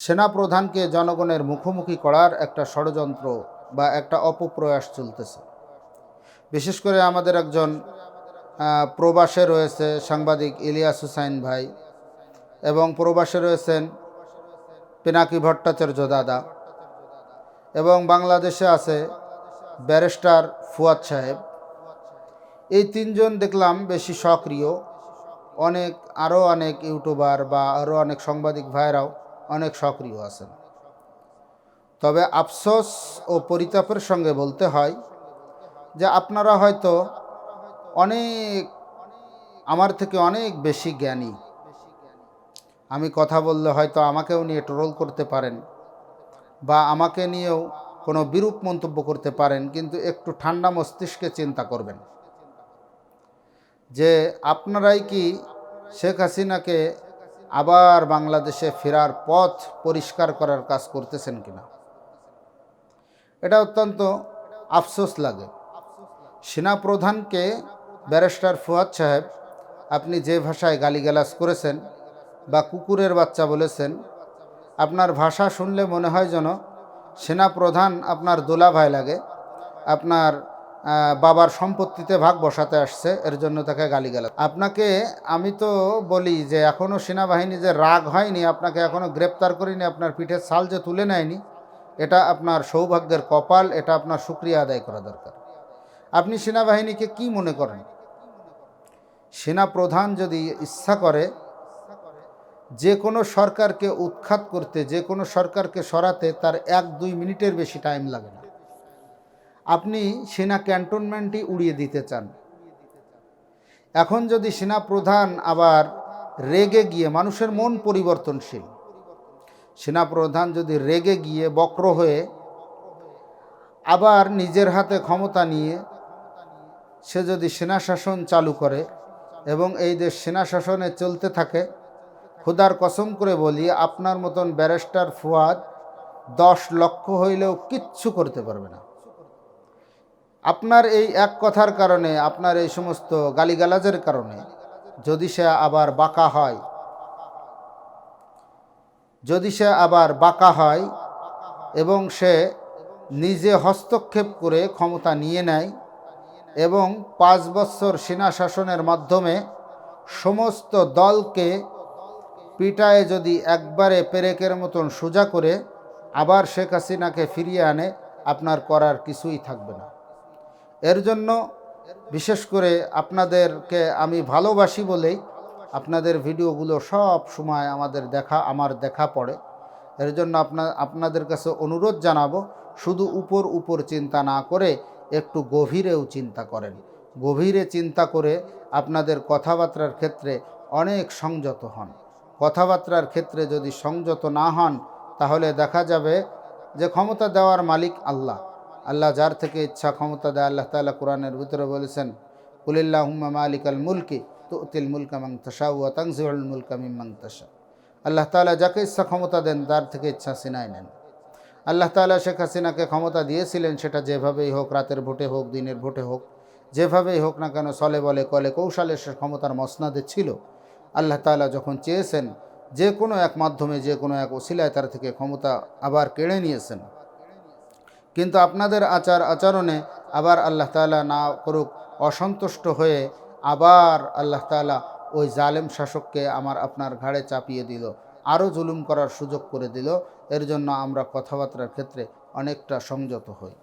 সেনাপ্রধানকে জনগণের মুখোমুখি করার একটা ষড়যন্ত্র বা একটা অপপ্রয়াস চলতেছে। বিশেষ করে আমাদের একজন প্রবাসে রয়েছে সাংবাদিক ইলিয়াস হুসাইন ভাই এবং প্রবাসে রয়েছেন পিনাকি ভট্টাচার্য দাদা এবং বাংলাদেশে আছে ব্যারিস্টার ফুয়াদ সাহেব। এই তিনজন দেখলাম বেশি সক্রিয়, অনেক, আরও অনেক ইউটিউবার বা আরও অনেক সাংবাদিক ভাইরাও অনেক সক্রিয় আছেন। তবে আফসোস ও পরিতাপের সঙ্গে বলতে হয় যে আপনারা হয়তো অনেক, আমার থেকে অনেক বেশি জ্ঞানী। আমি কথা বললে হয়তো আমাকেও নিয়ে ট্রোল করতে পারেন বা আমাকে নিয়েও কোনো বিরূপ মন্তব্য করতে পারেন, কিন্তু একটু ঠান্ডা মস্তিষ্কে চিন্তা করবেন। যে আপনারাই কি শেখ হাসিনাকে আবার বাংলাদেশে ফেরার পথ পরিষ্কার করার কাজ করতেছেন কিনা? এটা অত্যন্ত আফসোস লাগে। সেনাপ্রধানকে ব্যারিস্টার ফুয়াদ সাহেব, আপনি যে ভাষায় গালিগালাজ করেছেন বা কুকুরের বাচ্চা বলেছেন, আপনার ভাষা শুনলে মনে হয় যেন সেনাপ্রধান আপনার দোলা ভাই লাগে, আপনার বাবার সম্পত্তিতে ভাগ বসাতে আসছে, এর জন্য তাকে গালিগালাজ। আপনাকে আমি তো বলি যে এখনও সেনাবাহিনী যে রাগ হয়নি, আপনাকে এখনও গ্রেপ্তার করিনি, আপনার পিঠের সাল যে তুলে নেয়নি, এটা আপনার সৌভাগ্যের কপাল, এটা আপনার সুক্রিয়া আদায় করা দরকার। আপনি সেনাবাহিনীকে কি মনে করেন? সেনা প্রধান যদি ইচ্ছা করে, যে কোনো সরকারকে উৎখাত করতে, যে কোনো সরকারকে সরাতে, তার এক দুই মিনিটের বেশি টাইম লাগে না। আপনি সেনা ক্যান্টনমেন্টই উড়িয়ে দিতে চান। এখন যদি সেনা প্রধান আবার রেগে গিয়ে মানুষের মন পরিবর্তনশীল, সেনা প্রধান যদি রেগে গিয়ে বক্র হয়ে আবার নিজের হাতে ক্ষমতা নিয়ে সে যদি সেনা শাসন চালু করে এবং এই দেশ সেনা শাসনে চলতে থাকে, খুদার কসম করে বলি, আপনার মতন ব্যারিস্টার ফুয়াদ দশ লক্ষ হইলেও কিচ্ছু করতে পারবে না। আপনার এই এক কথার কারণে, আপনার এই সমস্ত গালিগালাজের কারণে, যদি সে আবার বাঁকা হয়, যদি সে আবার বাঁকা হয় এবং সে নিজে হস্তক্ষেপ করে ক্ষমতা নিয়ে নেয় এবং পাঁচ বছর সেনা শাসনের মাধ্যমে সমস্ত দলকে পিটায় যদি একবারে পেরেকের মতন সোজা করে, আবার শেখ হাসিনাকে ফিরিয়ে আনে, আপনার করার কিছুই থাকবে না। এর জন্য বিশেষ করে আপনাদেরকে আমি ভালোবাসি বলেই আপনাদের ভিডিওগুলো সব সময় আমাদের দেখা, আমার দেখা পড়ে। এর জন্য আপনা, আপনাদের কাছে অনুরোধ জানাব, শুধু উপর উপর চিন্তা না করে একটু গভীরেও চিন্তা করেন। গভীরে চিন্তা করে আপনাদের কথাবার্তার ক্ষেত্রে অনেক সংযত হন। কথাবার্তার ক্ষেত্রে যদি সংযত না হন, তাহলে দেখা যাবে যে ক্ষমতা দেওয়ার মালিক আল্লাহ। আল্লাহ যার থেকে ইচ্ছা ক্ষমতা দেয়, আল্লাহ তাআলা কোরআনের ভিতরে বলেছেন কুলিল্লাহ মালিক আল মুলকি তো তিল মুলকা মাং তসা ও তাংজিউল মুলকা মিমাং তসা আল্লাহ তাআলা যাকে ইচ্ছা ক্ষমতা দেন, তার থেকে ইচ্ছা সিনাই নেন। আল্লাহ তাআলা শেখ হাসিনাকে ক্ষমতা দিয়েছিলেন সেটা যেভাবেই হোক, রাতের ভোটে হোক, দিনের ভোটে হোক, যেভাবেই হোক না কেন চলে বলে কলে কৌশলে সে ক্ষমতার মসনাদে ছিল। আল্লাহ তাআলা যখন চেয়েছেন, যে কোনো এক মাধ্যমে, যে কোনো এক ওসিলায় তার থেকে ক্ষমতা আবার কেড়ে নিয়েছেন। কিন্তু আপনাদের আচার আচরণে আবার আল্লাহ তালা না করুক অসন্তুষ্ট হয়ে আবার আল্লাহ তালা ওই জালেম শাসককে আমার আপনার ঘাড়ে চাপিয়ে দিল, আরও জুলুম করার সুযোগ করে দিল। এর জন্য আমরা কথাবার্তার ক্ষেত্রে অনেকটা সংযত হই।